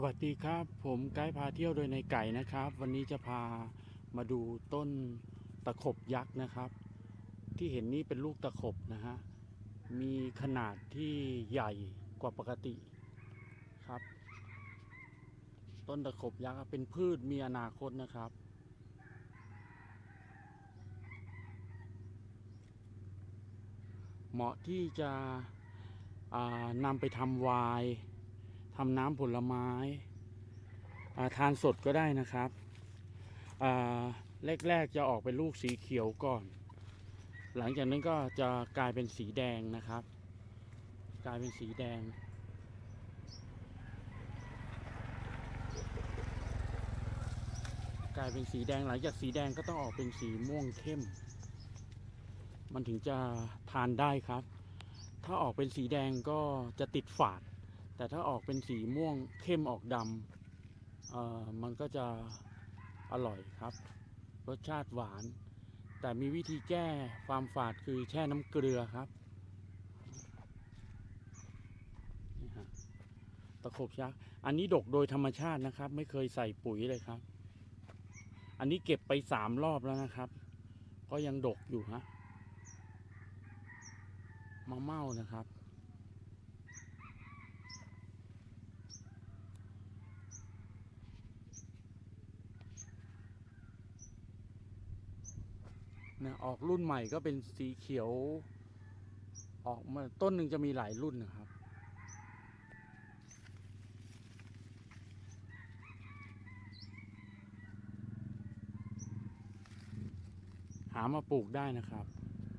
สวัสดีครับ ผมไกด์พาเที่ยวโดยในไก่นะครับ วันนี้จะพามาดูต้นตะขบยักษ์นะครับ ที่เห็นนี่เป็นลูกตะขบนะฮะมีขนาดที่ใหญ่กว่าปกติครับ ต้นตะขบยักษ์เป็นพืชมีอนาคตนะครับ เหมาะที่จะนำไปทำไวน์ ทำน้ำผลไม้ทานสดก็ได้นะครับแรกๆจะออกเป็นลูกสีเขียวก่อน หลังจากนั้นก็จะกลายเป็นสีแดงนะครับ กลายเป็นสีแดง กลายเป็นสีแดงหลังจากสีแดงก็ต้องออกเป็นสีม่วงเข้ม มันถึงจะทานได้ครับ ถ้าออกเป็นสีแดงก็จะติดฝาด แต่ถ้าออกเป็นสีม่วงเข้มออกดำอ่อมันก็จะอร่อยครับ รสชาติหวาน แต่มีวิธีแก้ความฝาดคือแช่น้ำเกลือครับนี่ฮะตะขบยักษ์อันนี้ดกโดยธรรมชาตินะครับ ไม่เคยใส่ปุ๋ยเลยครับ อันนี้เก็บไปสามรอบแล้วนะครับ ก็ยังดกอยู่ฮะมะเม่านะครับ นะออกรุ่นใหม่ก็เป็นสีเขียว ออกมาต้นหนึ่งจะมีหลายรุ่นนะครับ หามาปลูกได้นะครับ